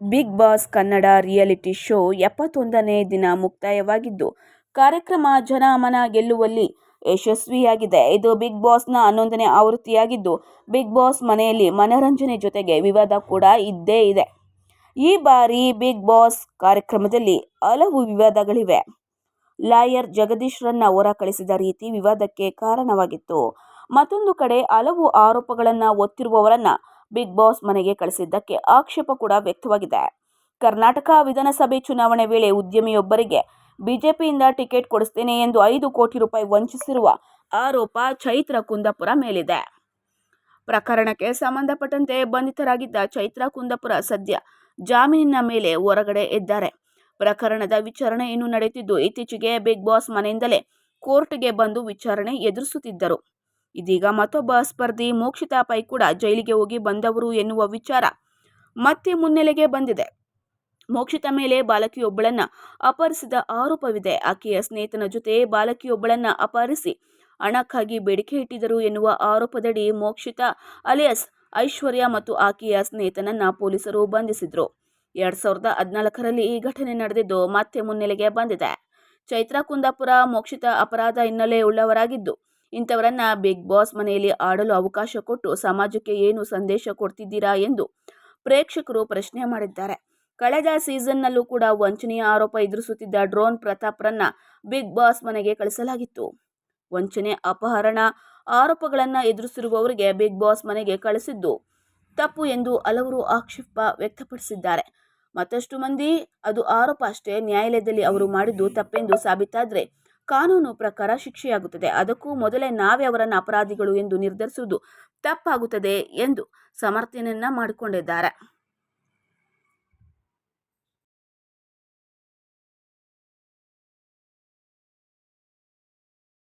Bigg Boss Kannada reality show ಎಪ್ಪತ್ತೊಂದನೇ ದಿನ ಮುಕ್ತಾಯವಾಗಿದ್ದು, ಕಾರ್ಯಕ್ರಮ ಜನಮನ ಗೆಲ್ಲುವಲ್ಲಿ ಯಶಸ್ವಿಯಾಗಿದೆ. ಇದು ಬಿಗ್ ಬಾಸ್ನ ಹನ್ನೊಂದನೇ ಆವೃತ್ತಿಯಾಗಿದ್ದು, ಬಿಗ್ ಬಾಸ್ ಮನೆಯಲ್ಲಿ ಮನರಂಜನೆ ಜೊತೆಗೆ ವಿವಾದ ಕೂಡ ಇದ್ದೇ ಇದೆ. ಈ ಬಾರಿ ಬಿಗ್ ಬಾಸ್ ಕಾರ್ಯಕ್ರಮದಲ್ಲಿ ಹಲವು ವಿವಾದಗಳಿವೆ. ಲಾಯರ್ ಜಗದೀಶ್ರನ್ನ ಹೊರ ಕಳಿಸಿದ ರೀತಿ ವಿವಾದಕ್ಕೆ ಕಾರಣವಾಗಿತ್ತು. ಮತ್ತೊಂದು ಕಡೆ ಹಲವು ಆರೋಪಗಳನ್ನು ಹೊತ್ತಿರುವವರನ್ನ ಬಿಗ್ ಬಾಸ್ ಮನೆಗೆ ಕಳಿಸಿದ್ದಕ್ಕೆ ಆಕ್ಷೇಪ ಕೂಡ ವ್ಯಕ್ತವಾಗಿದೆ. ಕರ್ನಾಟಕ ವಿಧಾನಸಭೆ ಚುನಾವಣೆ ವೇಳೆ ಉದ್ಯಮಿಯೊಬ್ಬರಿಗೆ ಬಿಜೆಪಿಯಿಂದ ಟಿಕೆಟ್ ಕೊಡಿಸ್ತೇನೆ ಎಂದು ಐದು ಕೋಟಿ ರೂಪಾಯಿ ವಂಚಿಸಿರುವ ಆರೋಪ ಚೈತ್ರ ಕುಂದಾಪುರ ಮೇಲಿದೆ. ಪ್ರಕರಣಕ್ಕೆ ಸಂಬಂಧಪಟ್ಟಂತೆ ಬಂಧಿತರಾಗಿದ್ದ ಚೈತ್ರ ಕುಂದಾಪುರ ಸದ್ಯ ಜಾಮೀನಿನ ಮೇಲೆ ಹೊರಗಡೆ ಇದ್ದಾರೆ. ಪ್ರಕರಣದ ವಿಚಾರಣೆ ಇನ್ನೂ ನಡೆಯುತ್ತಿದ್ದು, ಇತ್ತೀಚೆಗೆ ಬಿಗ್ ಬಾಸ್ ಮನೆಯಿಂದಲೇ ಕೋರ್ಟ್ಗೆ ಬಂದು ವಿಚಾರಣೆ ಎದುರಿಸುತ್ತಿದ್ದರು. ಇದೀಗ ಮತ್ತೊಬ್ಬ ಸ್ಪರ್ಧಿ ಮೋಕ್ಷಿತಾ ಪೈ ಕೂಡ ಜೈಲಿಗೆ ಹೋಗಿ ಬಂದವರು ಎನ್ನುವ ವಿಚಾರ ಮತ್ತೆ ಮುನ್ನೆಲೆಗೆ ಬಂದಿದೆ. ಮೋಕ್ಷಿತ ಮೇಲೆ ಬಾಲಕಿಯೊಬ್ಬಳನ್ನು ಅಪಹರಿಸಿದ ಆರೋಪವಿದೆ. ಆಕೆಯ ಸ್ನೇಹಿತನ ಜೊತೆ ಬಾಲಕಿಯೊಬ್ಬಳನ್ನು ಅಪಹರಿಸಿ ಹಣಕ್ಕಾಗಿ ಬೇಡಿಕೆ ಇಟ್ಟಿದ್ದರು ಎನ್ನುವ ಆರೋಪದಡಿ ಮೋಕ್ಷಿತ ಅಲಿಯಸ್ ಐಶ್ವರ್ಯ ಮತ್ತು ಆಕೆಯ ಸ್ನೇಹಿತನನ್ನ ಪೊಲೀಸರು ಬಂಧಿಸಿದ್ರು. ಎರಡ್ ಸಾವಿರದ ಹದಿನಾಲ್ಕರಲ್ಲಿ ಈ ಘಟನೆ ನಡೆದಿದ್ದು ಮತ್ತೆ ಮುನ್ನೆಲೆಗೆ ಬಂದಿದೆ. ಚೈತ್ರಾ ಕುಂದಾಪುರ ಮೋಕ್ಷಿತ ಅಪರಾಧ ಹಿನ್ನೆಲೆ ಉಳ್ಳವರಾಗಿದ್ದು ಇಂಥವರನ್ನ ಬಿಗ್ ಬಾಸ್ ಮನೆಯಲ್ಲಿ ಆಡಲು ಅವಕಾಶ ಕೊಟ್ಟು ಸಮಾಜಕ್ಕೆ ಏನು ಸಂದೇಶ ಕೊಡ್ತಿದ್ದೀರಾ ಎಂದು ಪ್ರೇಕ್ಷಕರು ಪ್ರಶ್ನೆ ಮಾಡಿದ್ದಾರೆ. ಕಳೆದ ಸೀಸನ್ನಲ್ಲೂ ಕೂಡ ವಂಚನೆಯ ಆರೋಪ ಎದುರಿಸುತ್ತಿದ್ದ ಡ್ರೋನ್ ಪ್ರತಾಪ್ರನ್ನ ಬಿಗ್ ಬಾಸ್ ಮನೆಗೆ ಕಳಿಸಲಾಗಿತ್ತು. ವಂಚನೆ, ಅಪಹರಣ ಆರೋಪಗಳನ್ನು ಎದುರಿಸಿರುವವರಿಗೆ ಬಿಗ್ ಬಾಸ್ ಮನೆಗೆ ಕಳಿಸಿದ್ದು ತಪ್ಪು ಎಂದು ಹಲವರು ಆಕ್ಷೇಪ ವ್ಯಕ್ತಪಡಿಸಿದ್ದಾರೆ. ಮತ್ತಷ್ಟು ಮಂದಿ ಅದು ಆರೋಪ ಅಷ್ಟೇ, ನ್ಯಾಯಾಲಯದಲ್ಲಿ ಅವರು ಮಾಡಿದ್ದು ತಪ್ಪೆಂದು ಸಾಬೀತಾದರೆ ಕಾನೂನು ಪ್ರಕಾರ ಶಿಕ್ಷೆಯಾಗುತ್ತದೆ. ಅದಕ್ಕೂ ಮೊದಲೇ ನಾವೇ ಅವರನ್ನು ಅಪರಾಧಿಗಳು ಎಂದು ನಿರ್ಧರಿಸುವುದು ತಪ್ಪಾಗುತ್ತದೆ ಎಂದು ಸಮರ್ಥನೆಯನ್ನ ಮಾಡಿಕೊಂಡಿದ್ದಾರೆ.